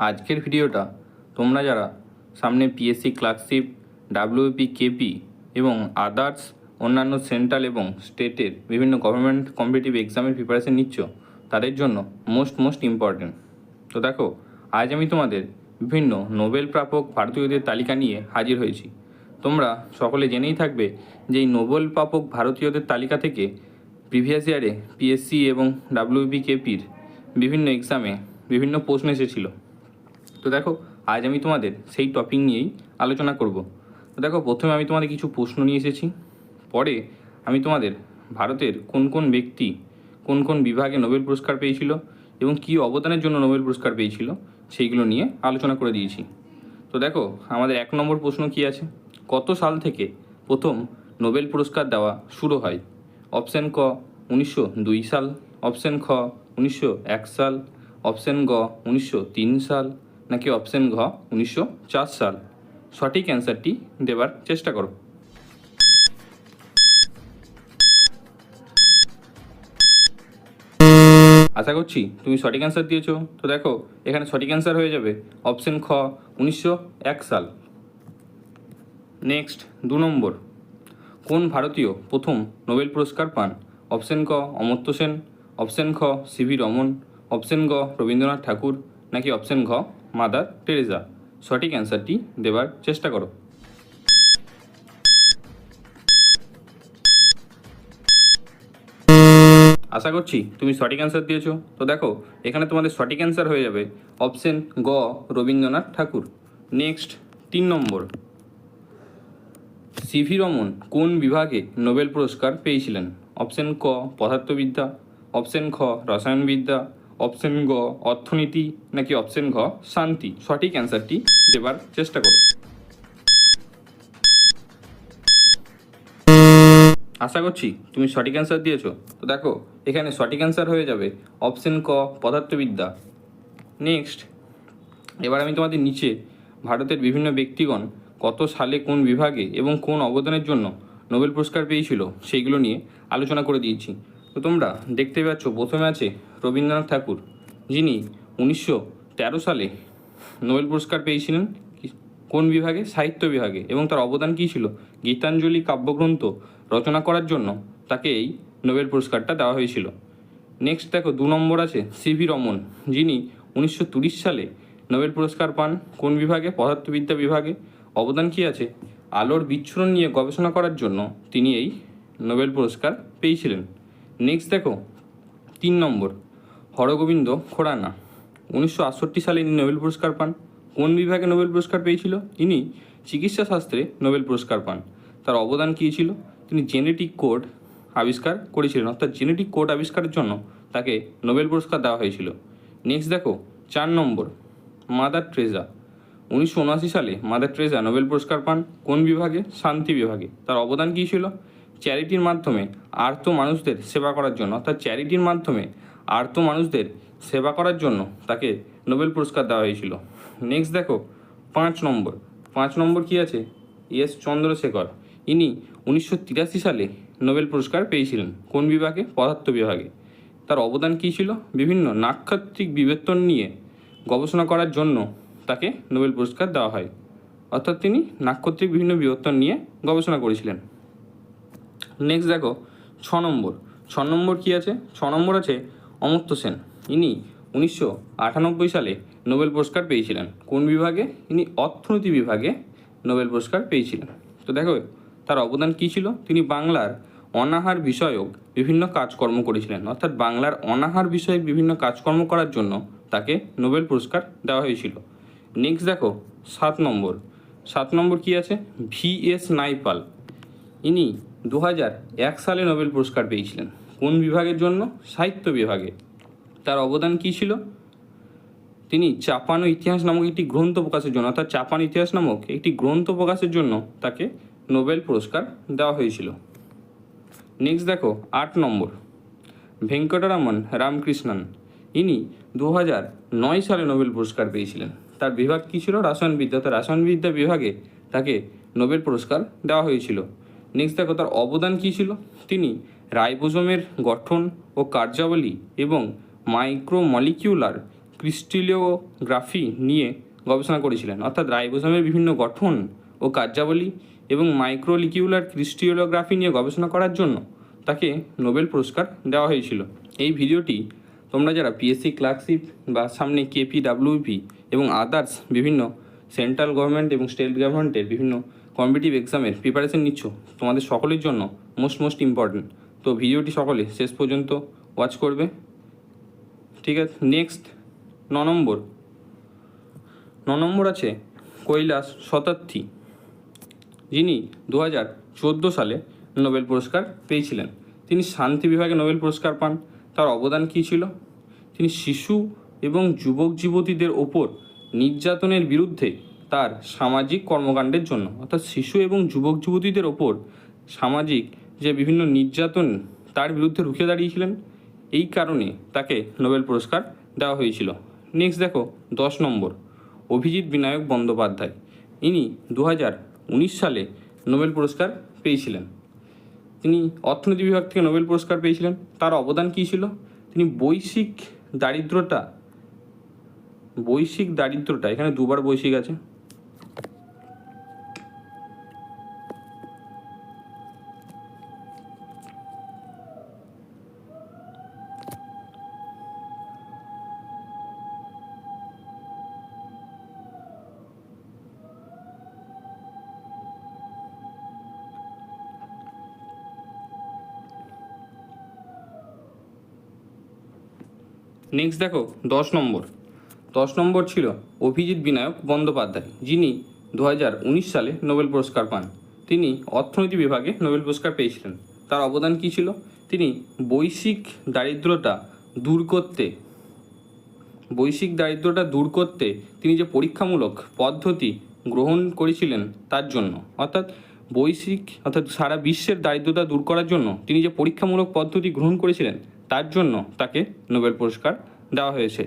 আজকের ভিডিওটা তোমরা যারা সামনে পিএসসি ক্লার্কশিপ ডাব্লিউপি কেপি এবং আদার্স অন্যান্য সেন্ট্রাল এবং স্টেটের বিভিন্ন গভর্নমেন্ট কম্পিটিটিভ এক্সামের প্রিপারেশন নিচ্ছ, তাদের জন্য মোস্ট মোস্ট ইম্পর্ট্যান্ট তো দেখো, আজ আমি তোমাদের বিভিন্ন নোবেল প্রাপক ভারতীয়দের তালিকা নিয়ে হাজির হয়েছি। তোমরা সকলে জেনেই থাকবে যে এই নোবেল প্রাপক ভারতীয়দের তালিকা থেকে প্রিভিয়াস ইয়ারে পিএসসি এবং ডাব্লিউবি কেপির বিভিন্ন এক্সামে বিভিন্ন প্রশ্ন এসেছিল। তো দেখো, আজ আমি তোমাদের সেই টপিক নিয়েই আলোচনা করব। তো দেখো, প্রথমে আমি তোমাদের কিছু প্রশ্ন নিয়ে এসেছি। পরে আমি তোমাদের ভারতের কোন কোন ব্যক্তি কোন কোন বিভাগে নোবেল পুরস্কার পেয়েছিল এবং কী অবদানের জন্য নোবেল পুরস্কার পেয়েছিল সেইগুলো নিয়ে আলোচনা করে দিয়েছি। তো দেখো, আমাদের এক নম্বর প্রশ্ন কি আছে? কত সাল থেকে প্রথম নোবেল পুরস্কার দেওয়া শুরু হয়? অপশন ক, উনিশশো দুই সাল, অপশন খ, উনিশশো এক সাল, অপশন গ, উনিশশো তিন সাল নাকি অপশন ঘ, উনিশশো চার সাল। সঠিক অ্যান্সারটি দেবার চেষ্টা করো। আশা করছি তুমি সঠিক অ্যান্সার দিয়েছ। তো দেখো, এখানে সঠিক অ্যান্সার হয়ে যাবে অপশন খ, উনিশশো এক সাল। নেক্সট, দু নম্বর। কোন ভারতীয় প্রথম নোবেল পুরস্কার পান? অপশন ক, অমর্ত্য সেন, অপশন খ সিভি রমন, অপশন গ, রবীন্দ্রনাথ ঠাকুর, নাকি অপশন ঘ মাদার টেরেজা সঠিক অ্যান্সারটি দেবার চেষ্টা করো। আশা করছি তুমি সঠিক অ্যান্সার দিয়েছ। তো দেখো, এখানে তোমাদের সঠিক অ্যান্সার হয়ে যাবে অপশন গ, রবীন্দ্রনাথ ঠাকুর। নেক্সট, তিন নম্বর। সিভি রমন কোন বিভাগে নোবেল পুরস্কার পেয়েছিলেন? অপশন ক, পদার্থবিদ্যা, অপশন খ, রসায়নবিদ্যা অপশন গ অর্থনীতি নাকি অপশন ঘ, শান্তি? সঠিক অ্যান্সারটি দেবার চেষ্টা করো। আশা করছি তুমি সঠিক অ্যান্সার দিয়েছ। তো দেখো, এখানে সঠিক অ্যান্সার হয়ে যাবে অপশন ক, পদার্থবিদ্যা। নেক্সট এবার আমি তোমাদের নিচে ভারতের বিভিন্ন ব্যক্তিগণ কত সালে কোন বিভাগে এবং কোন অবদানের জন্য নোবেল পুরস্কার পেয়েছিল, সেইগুলো নিয়ে আলোচনা করে দিয়েছি। তো তোমরা দেখতে পাচ্ছ, প্রথমে আছে রবীন্দ্রনাথ ঠাকুর, যিনি উনিশশো তেরো সালে নোবেল পুরস্কার পেয়েছিলেন কোন বিভাগে? সাহিত্য বিভাগে। এবং তার অবদান কী ছিল? গীতাঞ্জলি কাব্যগ্রন্থ রচনা করার জন্য তাকে এই নোবেল পুরস্কারটা দেওয়া হয়েছিল। নেক্সট দেখো, দু নম্বর আছে সিভি রমন, যিনি উনিশশো সালে নোবেল পুরস্কার পান। কোন বিভাগে? পদার্থবিদ্যা বিভাগে। অবদান কী আছে? আলোর বিচ্ছুরণ নিয়ে গবেষণা করার জন্য তিনি এই নোবেল পুরস্কার পেয়েছিলেন। নেক্সট দেখো, তিন নম্বর। হরগোবিন্দ খোরানা উনিশশো আটষট্টি সালে ইনি নোবেল পুরস্কার পান। কোন বিভাগে নোবেল পুরস্কার পেয়েছিল? ইনি চিকিৎসা শাস্ত্রে নোবেল পুরস্কার পান। তার অবদান কী ছিল? তিনি জেনেটিক কোড আবিষ্কার করেছিলেন। অর্থাৎ জেনেটিক কোড আবিষ্কারের জন্য তাকে নোবেল পুরস্কার দেওয়া হয়েছিল। নেক্সট দেখো, চার নম্বর, মাদার ট্রেজা উনিশশো উনআশি সালে মাদার ট্রেজা নোবেল পুরস্কার পান। কোন বিভাগে? শান্তি বিভাগে। তার অবদান কী ছিল? চ্যারিটির মাধ্যমে আর্ত মানুষদের সেবা করার জন্য। অর্থাৎ চ্যারিটির মাধ্যমে আর্ত মানুষদের সেবা করার জন্য তাকে নোবেল পুরস্কার দেওয়া হয়েছিল। নেক্সট দেখো, পাঁচ নম্বর। পাঁচ নম্বর কি আছে? এস চন্দ্রশেখর। ইনি উনিশশো তিরাশি সালে নোবেল পুরস্কার পেয়েছিলেন। কোন বিভাগে? পদার্থ বিভাগে। তার অবদান কী ছিল? বিভিন্ন নাক্ষত্রিক বিবর্তন নিয়ে গবেষণা করার জন্য তাকে নোবেল পুরস্কার দেওয়া হয়। অর্থাৎ তিনি নাক্ষত্রিক বিভিন্ন বিবর্তন নিয়ে গবেষণা করেছিলেন। নেক্সট দেখো, ছ নম্বর। ছ নম্বর কী আছে? ছ নম্বর আছে অমর্ত্য সেন। ইনি উনিশশো আটানব্বই সালে নোবেল পুরস্কার পেয়েছিলেন। কোন বিভাগে? ইনি অর্থনীতি বিভাগে নোবেল পুরস্কার পেয়েছিলেন। তো দেখো, তার অবদান কী ছিল? তিনি বাংলার অনাহার বিষয়ক বিভিন্ন কাজকর্ম করেছিলেন। অর্থাৎ বাংলার অনাহার বিষয়ক বিভিন্ন কাজকর্ম করার জন্য তাকে নোবেল পুরস্কার দেওয়া হয়েছিল। নেক্সট দেখো, সাত নম্বর। সাত নম্বর কী আছে? V S Naipaul. ইনি দু এক সালে নোবেল পুরস্কার পেয়েছিলেন। কোন বিভাগের জন্য? সাহিত্য বিভাগে। তার অবদান কী ছিল? তিনি চাপানো ইতিহাস নামক একটি গ্রন্থ প্রকাশের জন্য, অর্থাৎ চাপান ইতিহাস নামক একটি গ্রন্থ প্রকাশের জন্য তাকে নোবেল পুরস্কার দেওয়া হয়েছিল। নেক্সট দেখো, আট নম্বর। ভেঙ্কটরামন রামকৃষ্ণন, ইনি দু নয় সালে নোবেল পুরস্কার পেয়েছিলেন। তার বিভাগ কী ছিল? রাসায়নবিদ্যা। তো রাসায়নবিদ্যা বিভাগে তাকে নোবেল পুরস্কার দেওয়া হয়েছিল। নেক্সট দেখো, তার অবদান কী ছিল? তিনি রাইবোজোমের গঠন ও কার্যাবলী এবং মাইক্রোমলিকিউলার ক্রিস্টিলিওগ্রাফি নিয়ে গবেষণা করেছিলেন। অর্থাৎ রাইবোসোমের বিভিন্ন গঠন ও কার্যাবলী এবং মাইক্রোলিকিউলার ক্রিস্টিওলোগ্রাফি নিয়ে গবেষণা করার জন্য তাকে নোবেল পুরস্কার দেওয়া হয়েছিল। এই ভিডিওটি তোমরা যারা পিএসসি ক্লার্কশিপ বা সামনে কেপি ডাব্লিউপি এবং আদার্স বিভিন্ন সেন্ট্রাল গভর্নমেন্ট এবং স্টেট গভর্নমেন্টের বিভিন্ন কম্পিটিভ এক্সামের প্রিপারেশন নিচ্ছ, তোমাদের সকলের জন্য মোস্ট মোস্ট ইম্পর্ট্যান্ট তো ভিডিওটি সকলে শেষ পর্যন্ত ওয়াচ করবে। ঠিক আছে নেক্সট ন নম্বর। ন নম্বর আছে কৈলাস শতার্থী যিনি দু হাজার চোদ্দ সালে নোবেল পুরস্কার পেয়েছিলেন। তিনি শান্তি বিভাগে নোবেল পুরস্কার পান। তার অবদান কী ছিল? তিনি শিশু এবং যুবক যুবতীদের ওপর নির্যাতনের বিরুদ্ধে তার সামাজিক কর্মকাণ্ডের জন্য, অর্থাৎ শিশু এবং যুবক যুবতীদের ওপর সামাজিক যে বিভিন্ন নির্যাতন তার বিরুদ্ধে রুখে দাঁড়িয়েছিলেন, এই কারণে তাকে নোবেল পুরস্কার দেওয়া হয়েছিল। নেক্সট দেখো, দশ নম্বর, অভিজিৎ বিনায়ক বন্দ্যোপাধ্যায়। ইনি দু হাজার উনিশ সালে নোবেল পুরস্কার পেয়েছিলেন। তিনি অর্থনীতি বিভাগ থেকে নোবেল পুরস্কার পেয়েছিলেন। তার অবদান কী ছিল? তিনি বৈশ্বিক দারিদ্রতা বৈশ্বিক দারিদ্রতা, এখানে দুবার বৈশ্বিক আছে নেক্সট দেখো, দশ নম্বর। দশ নম্বর ছিল অভিজিৎ বিনায়ক বন্দ্যোপাধ্যায়, যিনি দু হাজার উনিশ সালে নোবেল পুরস্কার পান। তিনি অর্থনীতি বিভাগে নোবেল পুরস্কার পেয়েছিলেন। তার অবদান কী ছিল? তিনি বৈশ্বিক দারিদ্রতা দূর করতে, বৈশ্বিক দারিদ্রতা দূর করতে তিনি যে পরীক্ষামূলক পদ্ধতি গ্রহণ করেছিলেন তার জন্য, অর্থাৎ বৈশ্বিক, অর্থাৎ সারা বিশ্বের দারিদ্রতা দূর করার জন্য তিনি যে পরীক্ষামূলক পদ্ধতি গ্রহণ করেছিলেন তার জন্য তাকে নোবেল পুরস্কার দেওয়া হয়েছে।